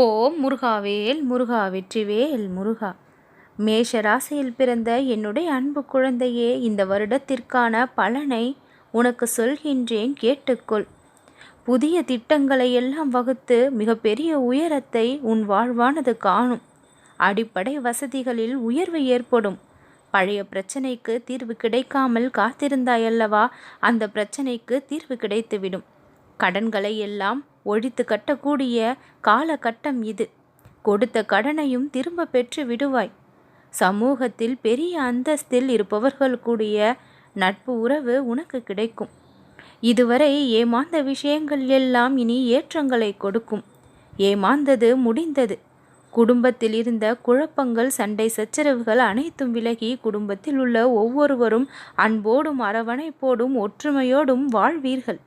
ஓம் முருகாவேல் முருகா வெற்றிவேல் முருகா. மேஷ ராசியில் பிறந்த என்னுடைய அன்பு குழந்தையே இந்த வருடத்திற்கான பலனை உனக்கு சொல்கின்றேன் கேட்டுக்கொள். புதிய திட்டங்களை எல்லாம் வகுத்து மிகப்பெரிய உயரத்தை உன் வாழ்வானது காணும். அடிப்படை வசதிகளில் உயர்வு ஏற்படும். பழைய பிரச்சனைக்கு தீர்வு கிடைக்காமல் காத்திருந்தாயல்லவா அந்த பிரச்சனைக்கு தீர்வு கிடைத்துவிடும். கடன்களை எல்லாம் ஒழித்து கட்டக்கூடிய காலகட்டம் இது. கொடுத்த கடனையும் திரும்ப பெற்று விடுவாய். சமூகத்தில் பெரிய அந்தஸ்தில் இருப்பவர்கள் கூடிய நட்பு உறவு உனக்கு கிடைக்கும். இதுவரை ஏமாந்த விஷயங்கள் எல்லாம் இனி ஏற்றங்களை கொடுக்கும். ஏமாந்தது முடிந்தது. குடும்பத்தில் இருந்த குழப்பங்கள் சண்டை சச்சரவுகள் அனைத்தும் விலகி குடும்பத்தில் உள்ள ஒவ்வொருவரும் அன்போடும் அரவணைப்போடும் ஒற்றுமையோடும் வாழ்வீர்கள்.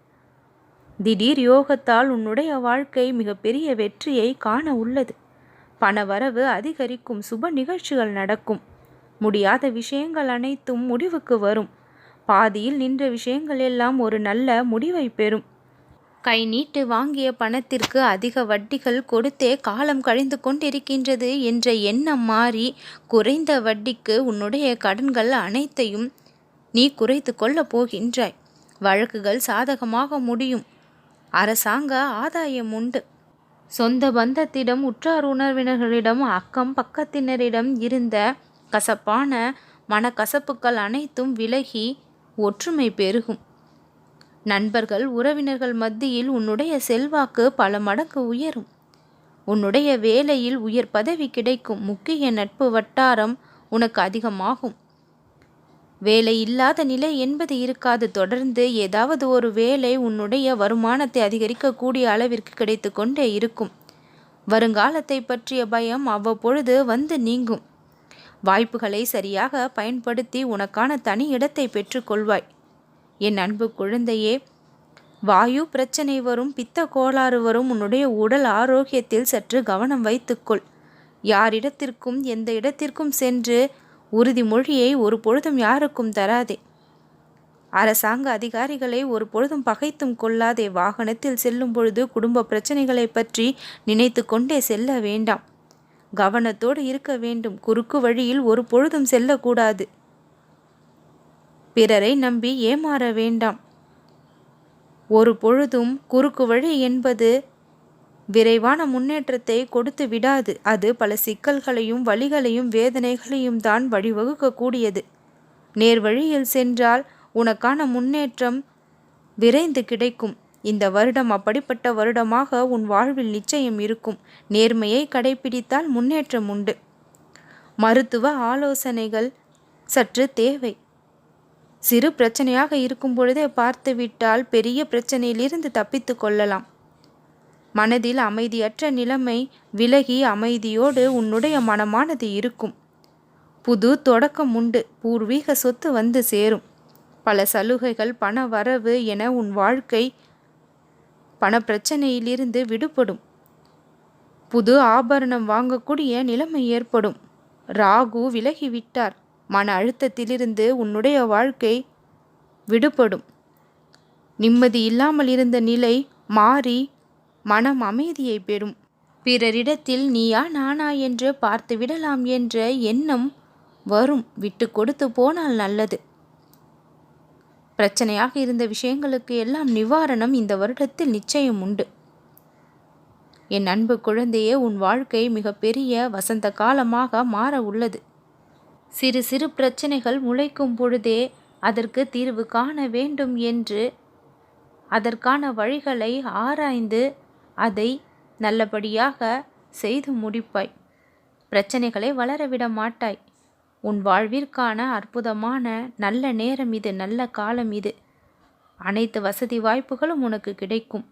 திடீர் யோகத்தால் உன்னுடைய வாழ்க்கை மிகப்பெரிய வெற்றியை காண உள்ளது. பணவரவு அதிகரிக்கும் சுப நிகழ்ச்சிகள் நடக்கும். முடியாத விஷயங்கள் அனைத்தும் முடிவுக்கு வரும். பாதியில் நின்ற விஷயங்கள் எல்லாம் ஒரு நல்ல முடிவை பெறும். கை நீட்டு வாங்கிய பணத்திற்கு அதிக வட்டிகள் கொடுத்தே காலம் கழிந்து கொண்டிருக்கின்றது என்ற எண்ணம் மாறி குறைந்த வட்டிக்கு உன்னுடைய கடன்கள் அனைத்தையும் நீ குறைத்து கொள்ளப் போகின்றாய். வழக்குகள் சாதகமாக முடியும். அரசாங்க ஆதாயம் உண்டு. சொந்த பந்தத்திடம் உற்றார் உணர்வினர்களிடம் அக்கம் பக்கத்தினரிடம் இருந்த கசப்பான மனக்கசப்புகள் அனைத்தும் விலகி ஒற்றுமை பெருகும். நண்பர்கள் உறவினர்கள் மத்தியில் உன்னுடைய செல்வாக்கு பல மடங்கு உயரும். உன்னுடைய வேலையில் உயர் பதவி கிடைக்கும். முக்கிய நட்பு வட்டாரம் உனக்கு அதிகமாகும். வேலை இல்லாத நிலை என்பது இருக்காது. தொடர்ந்து ஏதாவது ஒரு வேலை உன்னுடைய வருமானத்தை அதிகரிக்கக்கூடிய அளவிற்கு கிடைத்து கொண்டே இருக்கும். வருங்காலத்தை பற்றிய பயம் அவ்வப்பொழுது வந்து நீங்கும். வாய்ப்புகளை சரியாக பயன்படுத்தி உனக்கான தனி இடத்தை பெற்றுக்கொள்வாய் என் அன்பு குழந்தையே வாயு பிரச்சனை வரும் பித்த கோளாறு வரும் உன்னுடைய உடல் ஆரோக்கியத்தில் சற்று கவனம் வைத்துக்கொள் யாரிடத்திற்கும் எந்த இடத்திற்கும் சென்று உறுதிமொழியை ஒரு பொழுதும் யாருக்கும் தராதே. அரசாங்க அதிகாரிகளை ஒரு பொழுதும் பகைத்தும் கொள்ளாதே வாகனத்தில் செல்லும் பொழுது குடும்ப பிரச்சனைகளை பற்றி நினைத்து கொண்டே செல்ல வேண்டாம். கவனத்தோடு இருக்க வேண்டும். குறுக்கு வழியில் ஒரு பொழுதும் செல்லக்கூடாது. பிறரை நம்பி ஏமாற வேண்டாம். ஒரு பொழுதும் குறுக்கு வழி என்பது விரைவான முன்னேற்றத்தை கொடுத்து விடாது. அது பல சிக்கல்களையும் வழிகளையும் வேதனைகளையும் தான் வழிவகுக்கக்கூடியது. நேர்வழியில் சென்றால் உனக்கான முன்னேற்றம் விரைந்து கிடைக்கும். இந்த வருடம் அப்படிப்பட்ட வருடமாக உன் வாழ்வில் நிச்சயம் இருக்கும். நேர்மையை கடைபிடித்தால் முன்னேற்றம் உண்டு. மருத்துவ ஆலோசனைகள் சற்று தேவை. சிறு பிரச்சனையாக இருக்கும் பொழுதே பார்த்துவிட்டால் பெரிய பிரச்சனையிலிருந்து தப்பித்து கொள்ளலாம். மனதில் அமைதியற்ற நிலைமை விலகி அமைதியோடு உன்னுடைய மனமானது இருக்கும். புது தொடக்கம் உண்டு. பூர்வீக சொத்து வந்து சேரும். பல சலுகைகள் பண வரவு என உன் வாழ்க்கை பண பிரச்சனையிலிருந்து விடுபடும். புது ஆபரணம் வாங்கக்கூடிய நிலைமை ஏற்படும். ராகு விலகிவிட்டார். மன அழுத்தத்திலிருந்து உன்னுடைய வாழ்க்கை விடுபடும். நிம்மதி இல்லாமல் இருந்த நிலை மாறி மனம் அமைதியை பெறும். பிறரிடத்தில் நீயா நானா என்று பார்த்து விடலாம் என்ற எண்ணம் வரும். விட்டு கொடுத்து போனால் நல்லது. பிரச்சனையாக இருந்த விஷயங்களுக்கு எல்லாம் நிவாரணம் இந்த வருடத்தில் நிச்சயம் உண்டு. என் அன்பு குழந்தையே உன் வாழ்க்கை மிகப்பெரிய வசந்த காலமாக மாற உள்ளது. சிறு சிறு பிரச்சனைகள் முளைக்கும் பொழுதே அதற்கு தீர்வு காண வேண்டும் என்று அதற்கான வழிகளை ஆராய்ந்து அதை நல்லபடியாக செய்து முடிப்பாய். பிரச்சனைகளை வளரவிட மாட்டாய். உன் வாழ்விற்கான அற்புதமான நல்ல நேரம் இது நல்ல காலம் இது. அனைத்து வசதி வாய்ப்புகளும் உனக்கு கிடைக்கும்.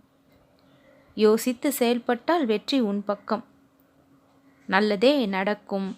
யோசித்து செயல்பட்டால் வெற்றி உன் பக்கம். நல்லதே நடக்கும்.